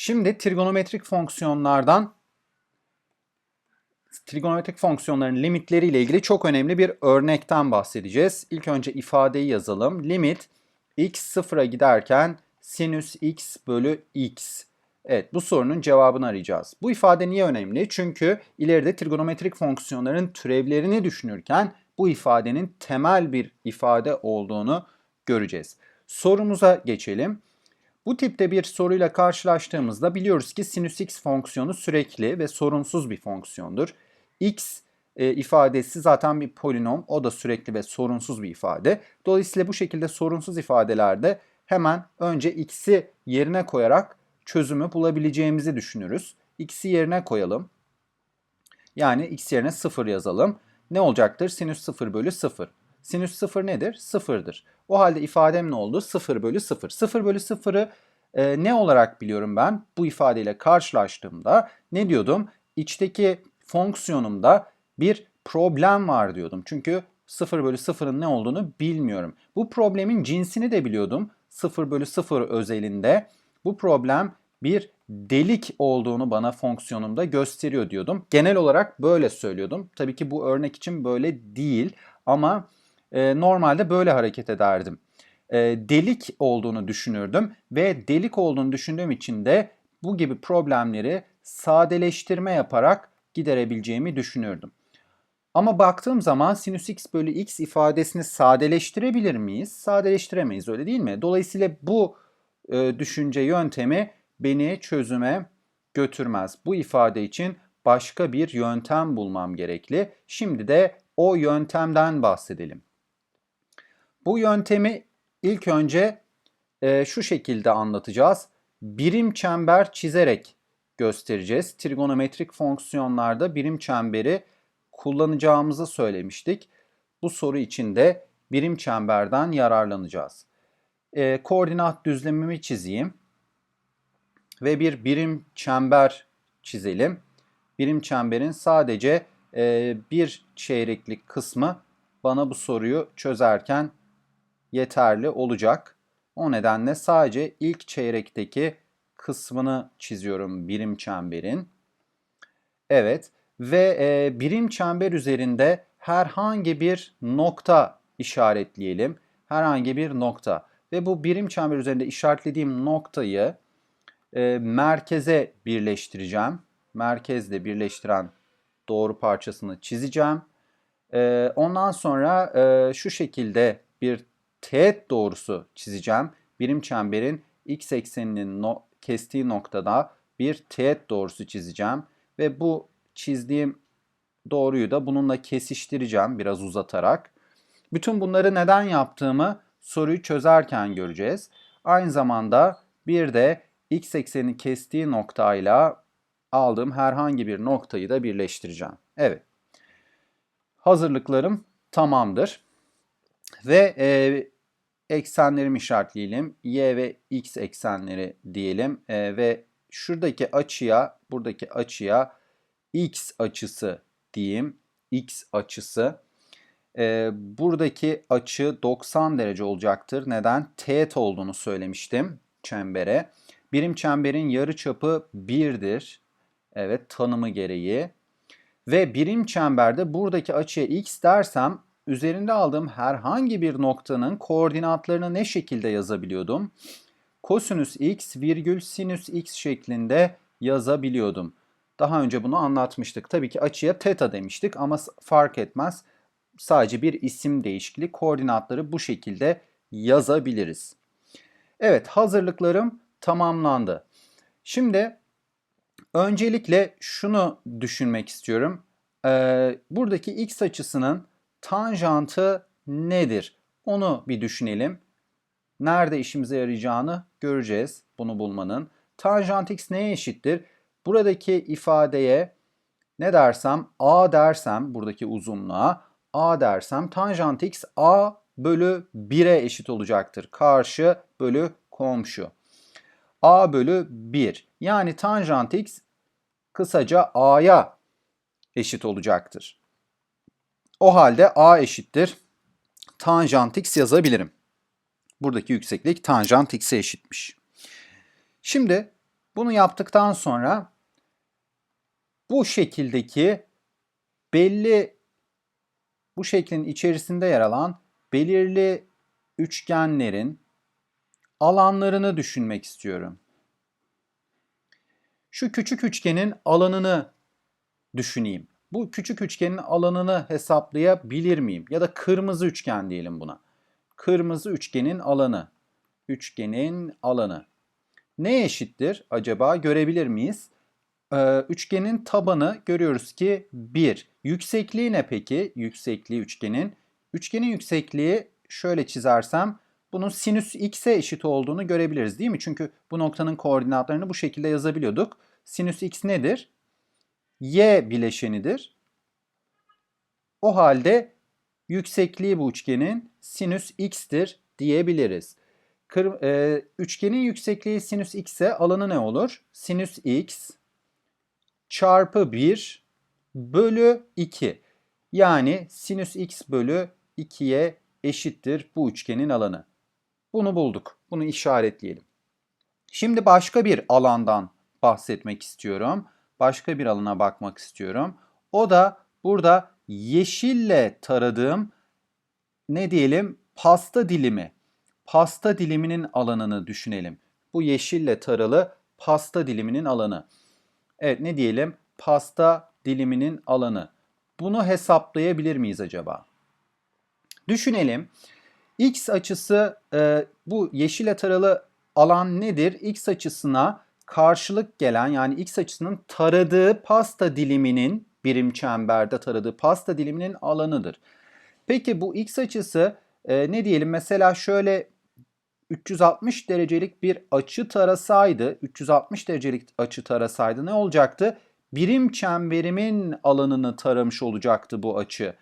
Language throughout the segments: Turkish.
Şimdi trigonometrik fonksiyonlardan trigonometrik fonksiyonların limitleriyle ilgili çok önemli bir örnekten bahsedeceğiz. İlk önce ifadeyi yazalım. Limit x sıfıra giderken sinüs x bölü x. Evet bu sorunun cevabını arayacağız. Bu ifade niye önemli? Çünkü ileride trigonometrik fonksiyonların türevlerini düşünürken bu ifadenin temel bir ifade olduğunu göreceğiz. Sorumuza geçelim. Bu tipte bir soruyla karşılaştığımızda biliyoruz ki sinüs x fonksiyonu sürekli ve sorunsuz bir fonksiyondur. x e, ifadesi zaten bir polinom, o da sürekli ve sorunsuz bir ifade. Dolayısıyla bu şekilde sorunsuz ifadelerde hemen önce x'i yerine koyarak çözümü bulabileceğimizi düşünürüz. x'i yerine koyalım. Yani x yerine 0 yazalım. Ne olacaktır? Sinüs 0 bölü 0. Sinüs 0 nedir? 0'dır. O halde ifadem ne oldu? 0 bölü 0. 0 bölü 0'ı e, ne olarak biliyorum ben? Bu ifadeyle karşılaştığımda ne diyordum? İçteki fonksiyonumda bir problem var diyordum. Çünkü 0 bölü 0'ın ne olduğunu bilmiyorum. Bu problemin cinsini de biliyordum. 0 bölü 0 özelinde bu problem bir delik olduğunu bana fonksiyonumda gösteriyor diyordum. Genel olarak böyle söylüyordum. Tabii ki bu örnek için böyle değil ama e, normalde böyle hareket ederdim. E, delik olduğunu düşünürdüm ve delik olduğunu düşündüğüm için de bu gibi problemleri sadeleştirme yaparak giderebileceğimi düşünürdüm. Ama baktığım zaman sinüs x bölü x ifadesini sadeleştirebilir miyiz? Sadeleştiremeyiz öyle değil mi? Dolayısıyla bu e, düşünce yöntemi beni çözüme götürmez. Bu ifade için başka bir yöntem bulmam gerekli. Şimdi de o yöntemden bahsedelim. Bu yöntemi ilk önce e, şu şekilde anlatacağız. Birim çember çizerek göstereceğiz. Trigonometrik fonksiyonlarda birim çemberi kullanacağımızı söylemiştik. Bu soru için de birim çemberden yararlanacağız. E, koordinat düzlemimi çizeyim ve bir birim çember çizelim. Birim çemberin sadece e, bir çeyreklik kısmı bana bu soruyu çözerken yeterli olacak. O nedenle sadece ilk çeyrekteki kısmını çiziyorum birim çemberin. Evet ve e, birim çember üzerinde herhangi bir nokta işaretleyelim. Herhangi bir nokta ve bu birim çember üzerinde işaretlediğim noktayı e, merkeze birleştireceğim. Merkezle birleştiren doğru parçasını çizeceğim. E, ondan sonra e, şu şekilde bir teğet doğrusu çizeceğim. Birim çemberin x ekseninin no kestiği noktada bir teğet doğrusu çizeceğim. Ve bu çizdiğim doğruyu da bununla kesiştireceğim biraz uzatarak. Bütün bunları neden yaptığımı soruyu çözerken göreceğiz. Aynı zamanda bir de x eksenini kestiği noktayla aldığım herhangi bir noktayı da birleştireceğim. Evet. Hazırlıklarım tamamdır. Ve e, eksenlerimi işaretleyelim. Y ve X eksenleri diyelim. E, ve şuradaki açıya, buradaki açıya X açısı diyeyim. X açısı. E, buradaki açı 90 derece olacaktır. Neden? Teğet olduğunu söylemiştim çembere. Birim çemberin yarı çapı 1'dir. Evet tanımı gereği. Ve birim çemberde buradaki açıya x dersem üzerinde aldığım herhangi bir noktanın koordinatlarını ne şekilde yazabiliyordum? Kosinüs x virgül sinüs x şeklinde yazabiliyordum. Daha önce bunu anlatmıştık. Tabii ki açıya teta demiştik ama fark etmez. Sadece bir isim değişikliği koordinatları bu şekilde yazabiliriz. Evet hazırlıklarım tamamlandı. Şimdi öncelikle şunu düşünmek istiyorum. Ee, buradaki x açısının tanjantı nedir? Onu bir düşünelim. Nerede işimize yarayacağını göreceğiz bunu bulmanın. Tanjant x neye eşittir? Buradaki ifadeye ne dersem a dersem buradaki uzunluğa a dersem tanjant x a bölü 1'e eşit olacaktır. Karşı bölü komşu. a bölü 1 yani tanjant x kısaca a'ya eşit olacaktır. O halde a eşittir tanjant x yazabilirim. Buradaki yükseklik tanjant x'e eşitmiş. Şimdi Bunu yaptıktan sonra bu şekildeki belli bu şeklin içerisinde yer alan belirli üçgenlerin alanlarını düşünmek istiyorum. Şu küçük üçgenin alanını düşüneyim. Bu küçük üçgenin alanını hesaplayabilir miyim? Ya da kırmızı üçgen diyelim buna. Kırmızı üçgenin alanı. Üçgenin alanı. Ne eşittir acaba görebilir miyiz? Ee, üçgenin tabanı görüyoruz ki 1. Yüksekliği ne peki? Yüksekliği üçgenin. Üçgenin yüksekliği şöyle çizersem bunun sinüs x'e eşit olduğunu görebiliriz değil mi? Çünkü bu noktanın koordinatlarını bu şekilde yazabiliyorduk. Sinüs x nedir? Y bileşenidir. O halde yüksekliği bu üçgenin sinüs x'tir diyebiliriz. Kır, e, üçgenin yüksekliği sinüs x ise alanı ne olur? Sinüs x çarpı 1 bölü 2. Yani sinüs x bölü 2'ye eşittir bu üçgenin alanı. Bunu bulduk. Bunu işaretleyelim. Şimdi başka bir alandan bahsetmek istiyorum. Başka bir alana bakmak istiyorum. O da burada yeşille taradığım ne diyelim pasta dilimi. Pasta diliminin alanını düşünelim. Bu yeşille taralı pasta diliminin alanı. Evet ne diyelim? Pasta diliminin alanı. Bunu hesaplayabilir miyiz acaba? Düşünelim. X açısı e, bu yeşil taralı alan nedir? X açısına karşılık gelen yani X açısının taradığı pasta diliminin birim çemberde taradığı pasta diliminin alanıdır. Peki bu X açısı e, ne diyelim mesela şöyle 360 derecelik bir açı tarasaydı, 360 derecelik açı tarasaydı ne olacaktı? Birim çemberimin alanını taramış olacaktı bu açı.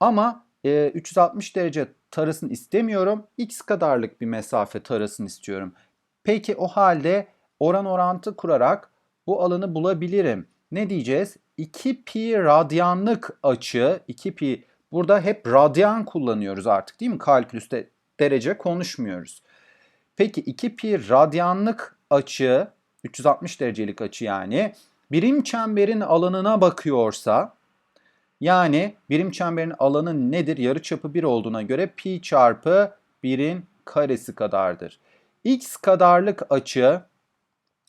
Ama e, 360 derece tarasın istemiyorum. X kadarlık bir mesafe tarasın istiyorum. Peki o halde oran orantı kurarak bu alanı bulabilirim. Ne diyeceğiz? 2 pi radyanlık açı, 2 pi burada hep radyan kullanıyoruz artık değil mi? Kalkülüste derece konuşmuyoruz. Peki 2 pi radyanlık açı, 360 derecelik açı yani birim çemberin alanına bakıyorsa yani birim çemberin alanı nedir? Yarıçapı 1 olduğuna göre pi çarpı 1'in karesi kadardır. X kadarlık açı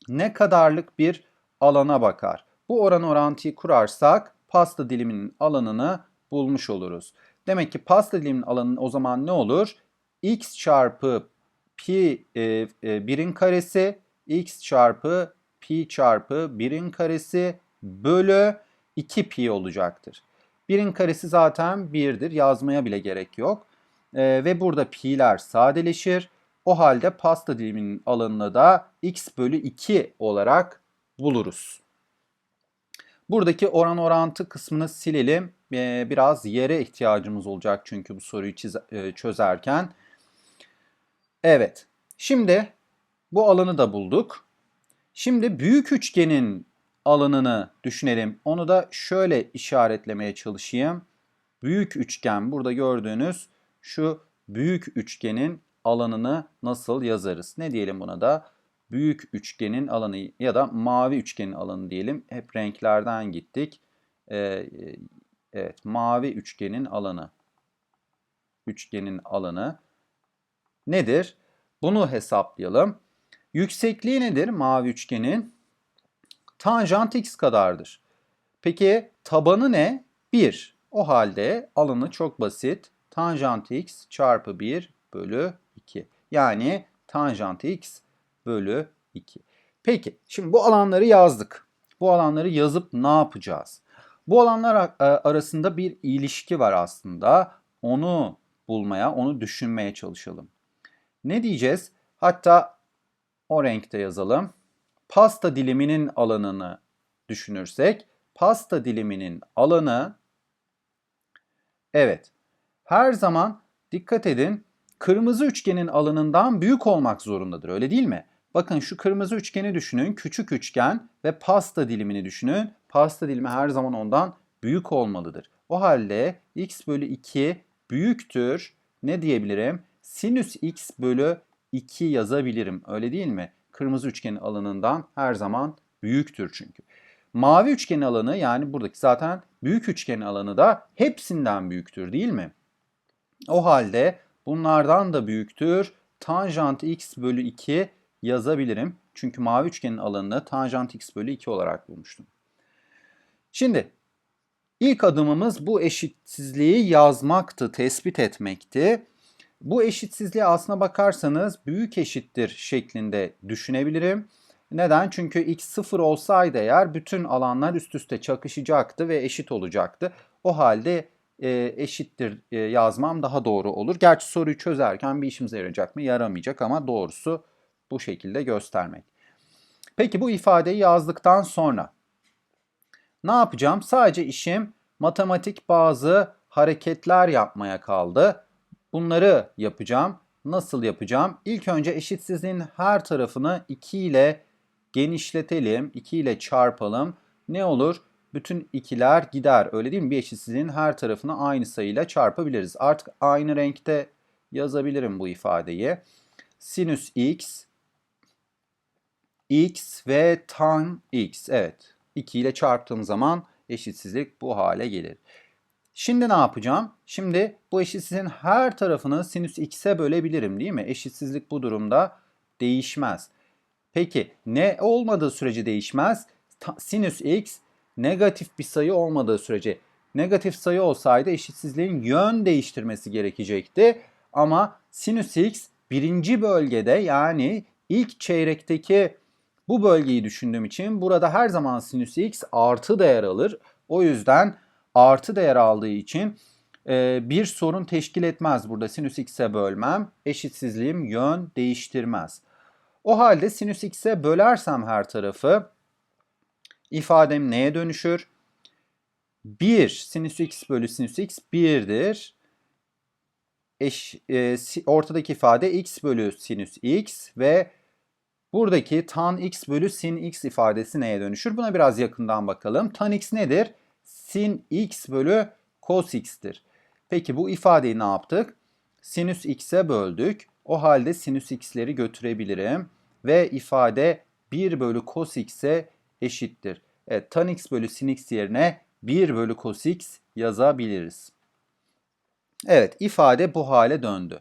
ne kadarlık bir alana bakar. Bu oran orantıyı kurarsak pasta diliminin alanını bulmuş oluruz. Demek ki pasta diliminin alanı o zaman ne olur? x çarpı pi e, e, 1'in karesi x çarpı pi çarpı 1'in karesi bölü 2 pi olacaktır. 1'in karesi zaten 1'dir. Yazmaya bile gerek yok. E, ve burada pi'ler sadeleşir. O halde pasta diliminin alanını da x bölü 2 olarak buluruz. Buradaki oran orantı kısmını silelim. Ee, biraz yere ihtiyacımız olacak çünkü bu soruyu e, çözerken. Evet. Şimdi bu alanı da bulduk. Şimdi büyük üçgenin alanını düşünelim. Onu da şöyle işaretlemeye çalışayım. Büyük üçgen burada gördüğünüz şu büyük üçgenin alanını nasıl yazarız? Ne diyelim buna da? Büyük üçgenin alanı ya da mavi üçgenin alanı diyelim. Hep renklerden gittik. Ee, evet, mavi üçgenin alanı. Üçgenin alanı nedir? Bunu hesaplayalım. Yüksekliği nedir mavi üçgenin? Tanjant x kadardır. Peki tabanı ne? 1. O halde alanı çok basit. Tanjant x çarpı 1 bölü 2. Yani tanjant x bölü 2. Peki şimdi bu alanları yazdık. Bu alanları yazıp ne yapacağız? Bu alanlar e, arasında bir ilişki var aslında. Onu bulmaya, onu düşünmeye çalışalım. Ne diyeceğiz? Hatta o renkte yazalım. Pasta diliminin alanını düşünürsek, pasta diliminin alanı evet her zaman dikkat edin kırmızı üçgenin alanından büyük olmak zorundadır. Öyle değil mi? Bakın şu kırmızı üçgeni düşünün. Küçük üçgen ve pasta dilimini düşünün. Pasta dilimi her zaman ondan büyük olmalıdır. O halde x bölü 2 büyüktür. Ne diyebilirim? Sinüs x bölü 2 yazabilirim. Öyle değil mi? Kırmızı üçgenin alanından her zaman büyüktür çünkü. Mavi üçgenin alanı yani buradaki zaten büyük üçgenin alanı da hepsinden büyüktür değil mi? O halde bunlardan da büyüktür. Tanjant x bölü 2 yazabilirim. Çünkü mavi üçgenin alanını tanjant x bölü 2 olarak bulmuştum. Şimdi ilk adımımız bu eşitsizliği yazmaktı, tespit etmekti. Bu eşitsizliği aslına bakarsanız büyük eşittir şeklinde düşünebilirim. Neden? Çünkü x sıfır olsaydı eğer bütün alanlar üst üste çakışacaktı ve eşit olacaktı. O halde e, eşittir e, yazmam daha doğru olur. Gerçi soruyu çözerken bir işimize yarayacak mı? Yaramayacak ama doğrusu bu şekilde göstermek. Peki bu ifadeyi yazdıktan sonra ne yapacağım? Sadece işim matematik bazı hareketler yapmaya kaldı. Bunları yapacağım. Nasıl yapacağım? İlk önce eşitsizliğin her tarafını 2 ile genişletelim. 2 ile çarpalım. Ne olur? Bütün ikiler gider. Öyle değil mi? Bir eşitsizliğin her tarafını aynı sayıyla çarpabiliriz. Artık aynı renkte yazabilirim bu ifadeyi. Sinüs x x ve tan x. Evet. 2 ile çarptığım zaman eşitsizlik bu hale gelir. Şimdi ne yapacağım? Şimdi bu eşitsizliğin her tarafını sinüs x'e bölebilirim değil mi? Eşitsizlik bu durumda değişmez. Peki ne olmadığı sürece değişmez? Ta, sinüs x negatif bir sayı olmadığı sürece negatif sayı olsaydı eşitsizliğin yön değiştirmesi gerekecekti. Ama sinüs x birinci bölgede yani ilk çeyrekteki bu bölgeyi düşündüğüm için burada her zaman sinüs x artı değer alır. O yüzden artı değer aldığı için e, bir sorun teşkil etmez burada sinüs x'e bölmem. Eşitsizliğim yön değiştirmez. O halde sinüs x'e bölersem her tarafı ifadem neye dönüşür? 1 sinüs x bölü sinüs x 1'dir. Eş, e, ortadaki ifade x bölü sinüs x ve buradaki tan x bölü sin x ifadesi neye dönüşür? Buna biraz yakından bakalım. Tan x nedir? Sin x bölü cos x'tir. Peki bu ifadeyi ne yaptık? Sinüs x'e böldük. O halde sinüs x'leri götürebilirim. Ve ifade 1 bölü cos x'e eşittir. Evet, tan x bölü sin x yerine 1 bölü cos x yazabiliriz. Evet, ifade bu hale döndü.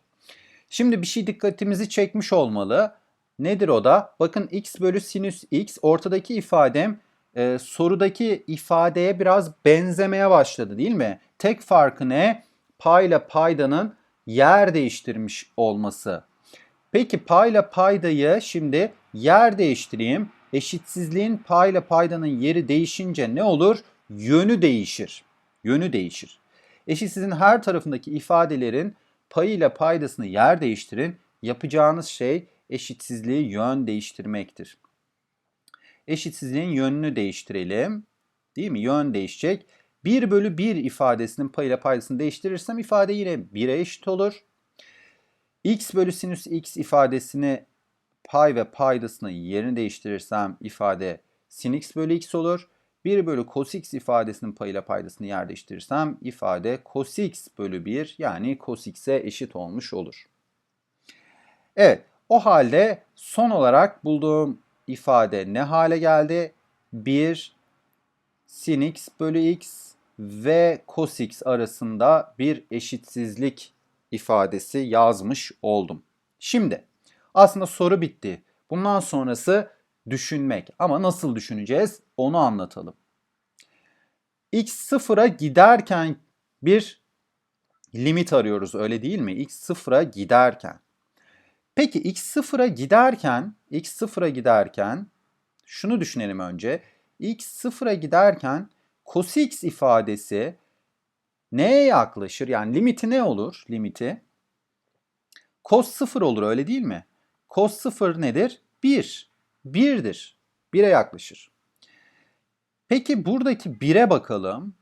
Şimdi bir şey dikkatimizi çekmiş olmalı. Nedir o da? Bakın x bölü sinüs x ortadaki ifadem e, sorudaki ifadeye biraz benzemeye başladı değil mi? Tek farkı ne? Payla paydanın yer değiştirmiş olması. Peki payla paydayı şimdi yer değiştireyim. Eşitsizliğin payla paydanın yeri değişince ne olur? Yönü değişir. Yönü değişir. Eşitsizliğin her tarafındaki ifadelerin payıyla paydasını yer değiştirin. Yapacağınız şey eşitsizliği yön değiştirmektir. Eşitsizliğin yönünü değiştirelim. Değil mi? Yön değişecek. 1 bölü 1 ifadesinin payıyla paydasını değiştirirsem ifade yine 1'e eşit olur. x bölü sinüs x ifadesini pay ve paydasını yerini değiştirirsem ifade sin x bölü x olur. 1 bölü cos x ifadesinin payıyla paydasını yer değiştirirsem ifade cos x bölü 1 yani cos x'e eşit olmuş olur. Evet o halde son olarak bulduğum ifade ne hale geldi? 1 sin x bölü x ve cos x arasında bir eşitsizlik ifadesi yazmış oldum. Şimdi aslında soru bitti. Bundan sonrası düşünmek. Ama nasıl düşüneceğiz onu anlatalım. X sıfıra giderken bir limit arıyoruz öyle değil mi? X sıfıra giderken. Peki x sıfıra giderken, x sıfıra giderken şunu düşünelim önce. x sıfıra giderken cos x ifadesi neye yaklaşır? Yani limiti ne olur? Limiti cos sıfır olur öyle değil mi? Cos sıfır nedir? 1. 1'dir. 1'e yaklaşır. Peki buradaki 1'e bakalım.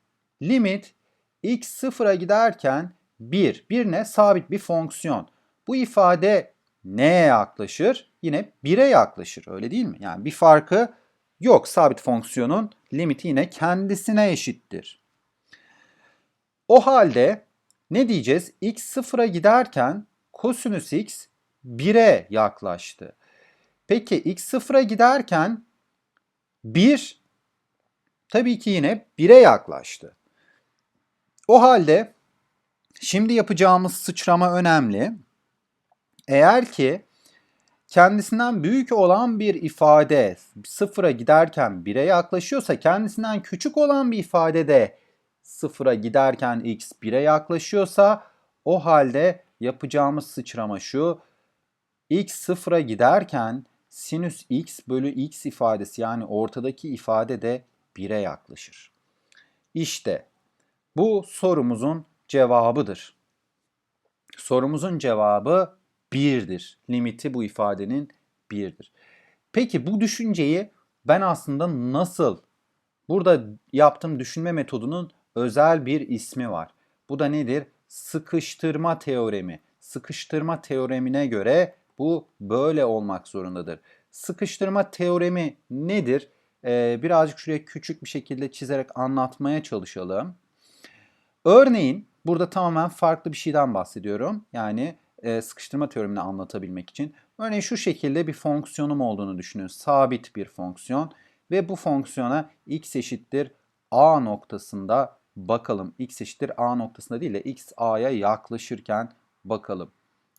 Limit x sıfıra giderken 1. 1 ne? Sabit bir fonksiyon. Bu ifade neye yaklaşır? Yine 1'e yaklaşır öyle değil mi? Yani bir farkı yok. Sabit fonksiyonun limiti yine kendisine eşittir. O halde ne diyeceğiz? x sıfıra giderken kosinüs x 1'e yaklaştı. Peki x sıfıra giderken 1 tabii ki yine 1'e yaklaştı. O halde şimdi yapacağımız sıçrama önemli. Eğer ki kendisinden büyük olan bir ifade sıfıra giderken 1'e yaklaşıyorsa kendisinden küçük olan bir ifade de sıfıra giderken x 1'e yaklaşıyorsa o halde yapacağımız sıçrama şu. X sıfıra giderken sinüs x bölü x ifadesi yani ortadaki ifade de 1'e yaklaşır. İşte bu sorumuzun cevabıdır. Sorumuzun cevabı 1'dir. Limiti bu ifadenin 1'dir. Peki bu düşünceyi ben aslında nasıl burada yaptığım düşünme metodunun özel bir ismi var. Bu da nedir? Sıkıştırma teoremi. Sıkıştırma teoremine göre bu böyle olmak zorundadır. Sıkıştırma teoremi nedir? Ee, birazcık şuraya küçük bir şekilde çizerek anlatmaya çalışalım. Örneğin burada tamamen farklı bir şeyden bahsediyorum. Yani e, sıkıştırma teoremini anlatabilmek için. Örneğin şu şekilde bir fonksiyonum olduğunu düşünün. Sabit bir fonksiyon ve bu fonksiyona x eşittir a noktasında bakalım. x eşittir a noktasında değil de x a'ya yaklaşırken bakalım.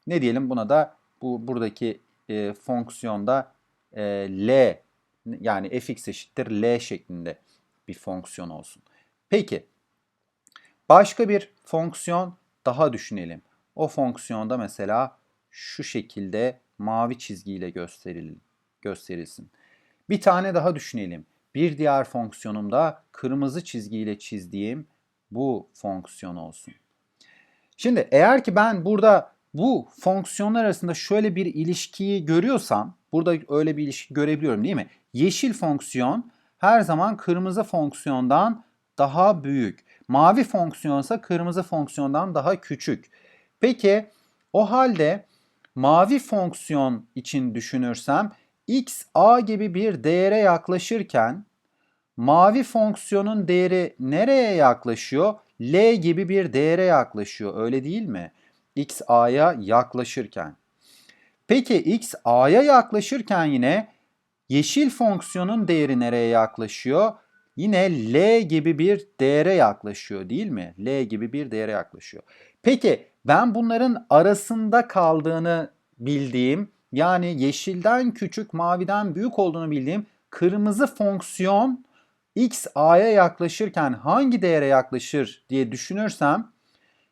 Ne diyelim buna da bu buradaki e, fonksiyonda e, l yani fx eşittir l şeklinde bir fonksiyon olsun. Peki başka bir fonksiyon daha düşünelim. O fonksiyonda mesela şu şekilde mavi çizgiyle gösterilsin. Bir tane daha düşünelim. Bir diğer fonksiyonumda kırmızı çizgiyle çizdiğim bu fonksiyon olsun. Şimdi eğer ki ben burada bu fonksiyonlar arasında şöyle bir ilişkiyi görüyorsam, burada öyle bir ilişki görebiliyorum değil mi? Yeşil fonksiyon her zaman kırmızı fonksiyondan daha büyük. Mavi fonksiyonsa kırmızı fonksiyondan daha küçük. Peki o halde mavi fonksiyon için düşünürsem x a gibi bir değere yaklaşırken mavi fonksiyonun değeri nereye yaklaşıyor? L gibi bir değere yaklaşıyor öyle değil mi? X a'ya yaklaşırken. Peki x a'ya yaklaşırken yine yeşil fonksiyonun değeri nereye yaklaşıyor? Yine L gibi bir değere yaklaşıyor değil mi? L gibi bir değere yaklaşıyor. Peki ben bunların arasında kaldığını bildiğim yani yeşilden küçük maviden büyük olduğunu bildiğim kırmızı fonksiyon x a'ya yaklaşırken hangi değere yaklaşır diye düşünürsem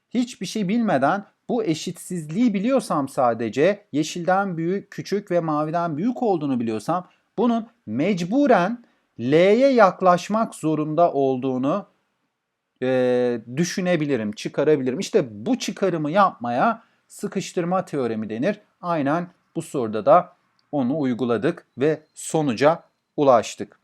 hiçbir şey bilmeden bu eşitsizliği biliyorsam sadece yeşilden büyük, küçük ve maviden büyük olduğunu biliyorsam bunun mecburen L'ye yaklaşmak zorunda olduğunu e, düşünebilirim, çıkarabilirim. İşte bu çıkarımı yapmaya sıkıştırma teoremi denir. Aynen bu soruda da onu uyguladık ve sonuca ulaştık.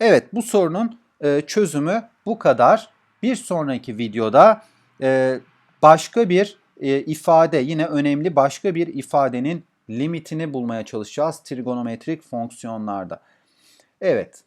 Evet bu sorunun e, çözümü bu kadar. Bir sonraki videoda e, başka bir e, ifade yine önemli başka bir ifadenin limitini bulmaya çalışacağız trigonometrik fonksiyonlarda. Evet